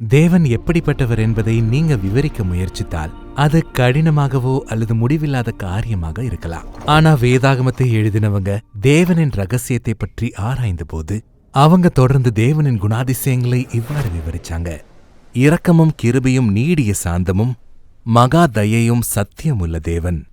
தேவன் எப்படிப்பட்டவர் என்பதை நீங்க விவரிக்க முயற்சித்தால் அது கடினமாகவோ அல்லது முடிவில்லாத காரியமாக இருக்கலாம். ஆனா வேதாகமத்தை எழுதினவங்க தேவனின் ரகசியத்தை பற்றி ஆராய்ந்த போது அவங்க தொடர்ந்து தேவனின் குணாதிசயங்களை இவ்வாறு விவரிச்சாங்க. இரக்கமும் கிருபையும் நீடிய சாந்தமும் மகா தயையும் சத்தியமுள்ள தேவன்.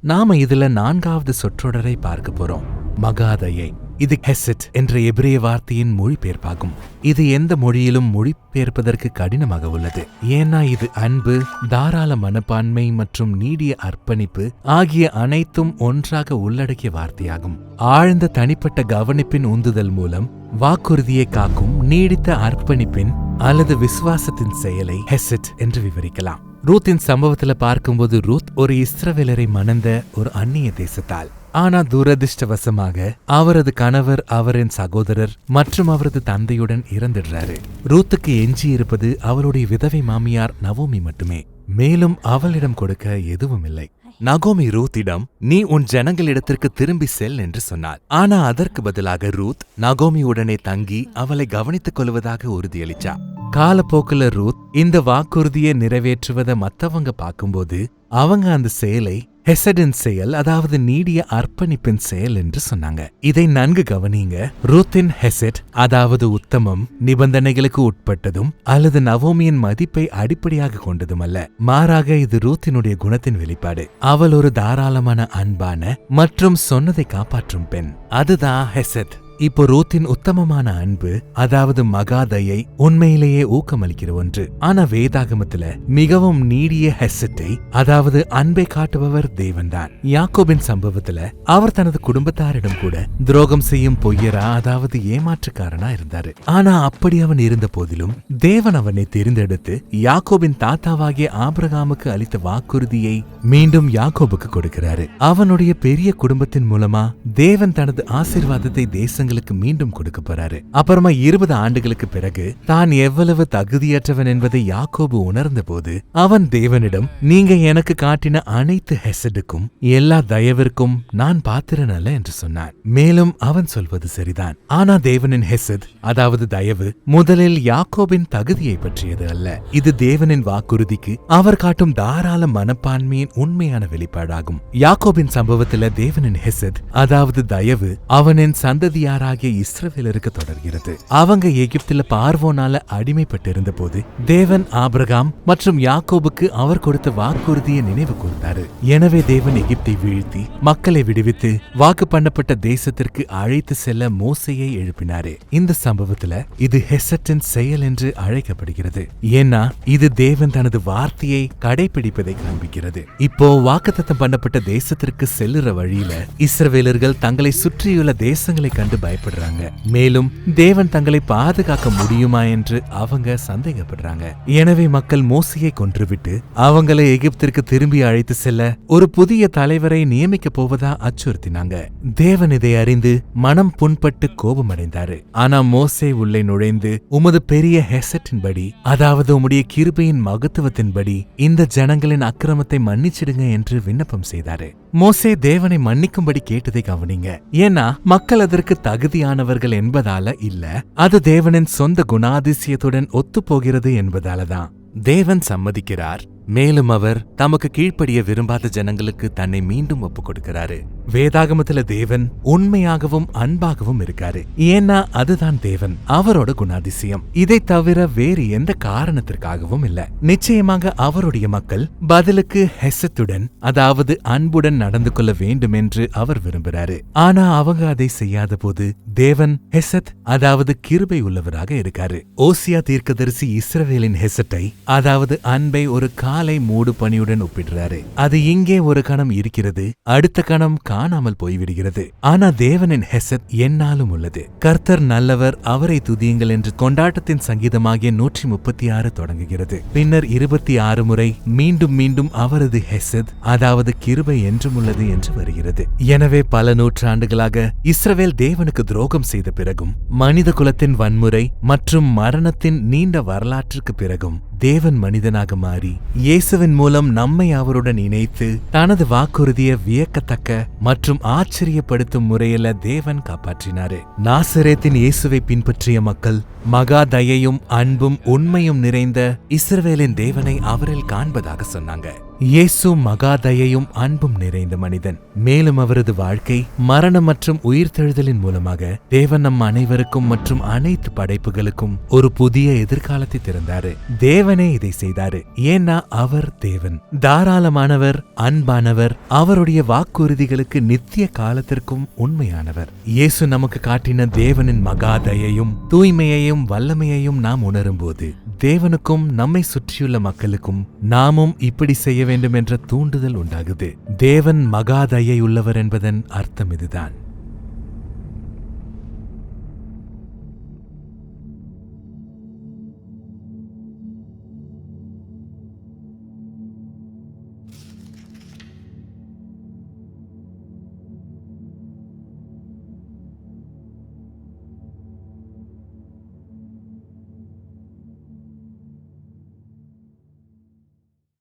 நாம இதுல நான்காவது சொற்றொடரை பார்க்க போறோம். மகாதயை இது ஹெசட் என்ற எபிரிய வார்த்தையின் மொழிபெயர்ப்பாகும். இது எந்த மொழியிலும் மொழிபெயர்ப்பதற்கு கடினமாக உள்ளது. ஏன்னா இது அன்பு தாராள மனப்பான்மை மற்றும் நீடிய அர்ப்பணிப்பு ஆகிய அனைத்தும் ஒன்றாக உள்ளடக்கிய வார்த்தையாகும். ஆழ்ந்த தனிப்பட்ட கவனிப்பின் உந்துதல் மூலம் வாக்குறுதியை காக்கும் நீடித்த அர்ப்பணிப்பின் அல்லது விசுவாசத்தின் செயலை ஹெசட் என்று விவரிக்கலாம். ரூத்தின் சம்பவத்துல பார்க்கும்போது ரூத் ஒரு இஸ்ரவேலரை மணந்த ஒரு அந்நிய தேசத்தால். ஆனா துரதிர்ஷ்டவசமாக அவரது கணவர் அவரின் சகோதரர் மற்றும் அவரது தந்தையுடன் இறந்துடுறாரு. ரூத்துக்கு எஞ்சி இருப்பது அவருடைய விதவை மாமியார் நவோமி மட்டுமே. மேலும் அவளிடம் கொடுக்க எதுவும் இல்லை நகோமி ரூத்திடம் நீ உன் ஜனங்களிடத்திற்கு திரும்பி செல் என்று சொன்னாள் ஆனா அதற்கு பதிலாக ரூத் நகோமியுடனே தங்கி அவளை கவனித்துக் கொள்வதாக உறுதியளிச்சா. காலப்போக்குல ரூத் இந்த வாக்குறுதியை நிறைவேற்றுவதை மத்தவங்க பார்க்கும்போது அவங்க அந்த செயலை ஹெசடின் செயல் அதாவது நீடிய அர்ப்பணிப்பின் செயல் என்று சொன்னாங்க. இதை நன்கு கவனிங்க. ரூத்தின் ஹெசட் அதாவது உத்தமம் நிபந்தனைகளுக்கு உட்பட்டதும் அல்லது நவோமியின் மதிப்பை அடிப்படையாக கொண்டதும் அல்ல மாறாக இது ரூத்தினுடைய குணத்தின் வெளிப்பாடு. அவள் ஒரு தாராளமான அன்பான மற்றும் சொன்னதை காப்பாற்றும் பெண். அதுதான் ஹெசட். இப்போ ரூத்தின் உத்தமமான அன்பு அதாவது மகாதயை உண்மையிலேயே ஊக்கமளிக்கிற ஒன்று. ஆனா வேதாகமத்துல மிகவும் நீடிய ஹெசட்டை அதாவது அன்பை காட்டுபவர் தேவன்தான். யாக்கோபின் சம்பவத்துல அவர் தனது குடும்பத்தாரிடம் கூட துரோகம் செய்யும் பொய்யரா அதாவது ஏமாற்றுக்காரனா இருந்தாரு. ஆனா அப்படி அவன் இருந்த போதிலும் தேவன் அவனை தேர்ந்தெடுத்து யாக்கோபின் தாத்தாவாகிய ஆபிரகாமுக்கு அளித்த வாக்குறுதியை மீண்டும் யாக்கோபுக்கு கொடுக்கிறாரு. அவனுடைய பெரிய குடும்பத்தின் மூலமா தேவன் தனது ஆசிர்வாதத்தை தேசங்களுக்கு மீண்டும் கொடுக்க போறாரு. அப்புறமா இருபது ஆண்டுகளுக்கு பிறகு தான் எவ்வளவு தகுதியற்றவன் என்பதை யாக்கோபு உணர்ந்த போது அவன் தேவனிடம் நீங்க எனக்கு காட்டின அனைத்து ஹெசடுக்கும் எல்லா தயவிற்கும் நான் பாத்திரன் அல்ல என்று சொன்னான். மேலும் அவன் சொல்வது சரிதான். ஆனா தேவனின் ஹெசத் அதாவது தயவு முதலில் யாக்கோபின் தகுதியை பற்றியது அல்ல. இது தேவனின் வாக்குறுதிக்கு அவர் காட்டும் தாராள மனப்பான்மையின் உண்மையான வெளிப்பாடாகும். யாக்கோபின் சம்பவத்துல தேவனின் ஹெசத் அதாவது தயவு அவனின் சந்ததியார் சந்ததியாராகிய இஸ்ரவேலருக்கு தொடர்கிறது. அவங்க எகிப்துல பார்வோனால அடிமைப்பட்டிருந்த போது தேவன் ஆபிரகாம் மற்றும் யாக்கோபுக்கு அவர் கொடுத்த வாக்குறுதியை நினைவு கூர்ந்தாரு. எனவே தேவன் எகிப்தை வீழ்த்தி மக்களை விடுவித்து வாக்கு பண்ணப்பட்ட தேசத்திற்கு அழைத்து செல்ல மோசையை எழுப்பினாரு. இந்த சம்பவத்துல இது ஹெசட்டின் செயல் என்று அழைக்கப்படுகிறது. ஏன்னா இது தேவன் தனது வார்த்தையை கடைபிடிப்பதை காண்பிக்கிறது. இப்போ வாக்குத்தத்தம் பண்ணப்பட்ட தேசத்திற்கு செல்லுற வழியில இஸ்ரவேலர்கள் தங்களை சுற்றியுள்ள தேசங்களை கண்டு பயப்படுறாங்க. மேலும் தேவன் தங்களை பாதுகாக்க முடியுமா என்று அவங்க சந்தேகப்படுறாங்க. எனவே மக்கள் மோசையை கொன்றுவிட்டு அவங்களை எகிப்திற்கு திரும்பி அழைத்து செல்ல ஒரு புதிய தலைவரை நியமிக்க போவதா அச்சுறுத்தினாங்க. தேவன் இதை அறிந்து மனம் புண்பட்டு கோபமடைந்தாரு. ஆனா மோசே உள்ளே நுழைந்து உமது பெரிய ஹெசட்டின்படி அதாவது உம்முடைய கிருபையின் மகத்துவத்தின்படி இந்த ஜனங்களின் அக்கிரமத்தை மன்னிச்சிடுங்க என்று விண்ணப்பம் செய்தாரு. மோசே தேவனை மன்னிக்கும்படி கேட்டதை கவனிங்க. ஏன்னா மக்கள் அதற்கு தகுதியானவர்கள் என்பதால இல்ல. அது தேவனின் சொந்த குணாதிசயத்துடன் ஒத்துப்போகிறது என்பதாலதான். தேவன் சம்மதிக்கிறார். மேலும் அவர் தமக்கு கீழ்ப்படிய விரும்பாத ஜனங்களுக்கு தன்னை மீண்டும் ஒப்புக் கொடுக்கிறாரு வேதாகமத்துல தேவன் உண்மையாகவும் அன்பாகவும் இருக்காரு. ஏன்னா அதுதான் தேவன் அவரோட குணாதிசயம். இதை தவிர வேறு எந்த காரணத்திற்காகவும் இல்ல. நிச்சயமாக அவருடைய மக்கள் பதிலுக்கு ஹெசத்துடன் அதாவது அன்புடன் நடந்து கொள்ள வேண்டும் என்று அவர் விரும்புறாரு. ஆனா அவங்க அதை செய்யாத போது தேவன் ஹெசத் அதாவது கிருபை உள்ளவராக இருக்காரு. ஓசியா தீர்க்கதரிசி இஸ்ரவேலின் ஹெசட்டை அதாவது அன்பை ஒரு காலை மூடு பணியுடன் ஒப்பிடுறாரு. அது இங்கே ஒரு கணம் இருக்கிறது அடுத்த கணம் காணாமல் போய்விடுகிறது. ஆனா தேவனின் ஹெசத் என்னாலும் உள்ளது. கர்த்தர் நல்லவர் அவரை துதியுங்கள் என்று கொண்டாட்டத்தின் சங்கீதமாகிய நூற்றி முப்பத்தி ஆறு தொடங்குகிறது. பின்னர் இருபத்தி ஆறு முறை மீண்டும் மீண்டும் அவரது ஹெசத் அதாவது கிருபை என்றும் உள்ளது என்று வருகிறது. எனவே பல நூற்றாண்டுகளாக இஸ்ரவேல் தேவனுக்கு துரோகம் செய்த பிறகும் மனித குலத்தின் வன்முறை மற்றும் மரணத்தின் நீண்ட வரலாற்றுக்கு பிறகும் தேவன் மனிதனாக மாறி இயேசுவின் மூலம் நம்மை அவருடன் இணைத்து தனது வாக்குறுதியை வியக்கத்தக்க மற்றும் ஆச்சரியப்படுத்தும் முறையில தேவன் காப்பாற்றினாரு. நாசரேத்தின் இயேசுவை பின்பற்றிய மக்கள் மகா தயையும் அன்பும் உண்மையும் நிறைந்த இஸ்ரவேலின் தேவனை அவரில் காண்பதாக சொன்னாங்க. இயேசு மகாதயையும் அன்பும் நிறைந்த மனிதன். மேலும் அவரது வாழ்க்கை மரணம் மற்றும் உயிர்த்தெழுதலின் மூலமாக தேவன் நம் அனைவருக்கும் மற்றும் அனைத்து படைப்புகளுக்கும் ஒரு புதிய எதிர்காலத்தை திறந்தாரு. தேவனே இதை செய்தாரு. ஏன்னா அவர் தேவன். தாராளமானவர் அன்பானவர் அவருடைய வாக்குறுதிகளுக்கு நித்திய காலத்திற்கும் உண்மையானவர். இயேசு நமக்கு காட்டின தேவனின் மகாதயையும் தூய்மையையும் வல்லமையையும் நாம் உணரும்போது தேவனுக்கும் நம்மை சுற்றியுள்ள மக்களுக்கும் நாமும் இப்படி செய்ய வேண்டும் என்ற தூண்டுதல் உண்டாகுது. தேவன் மகாதயை உள்ளவர் என்பதன் அர்த்தம் இதுதான்.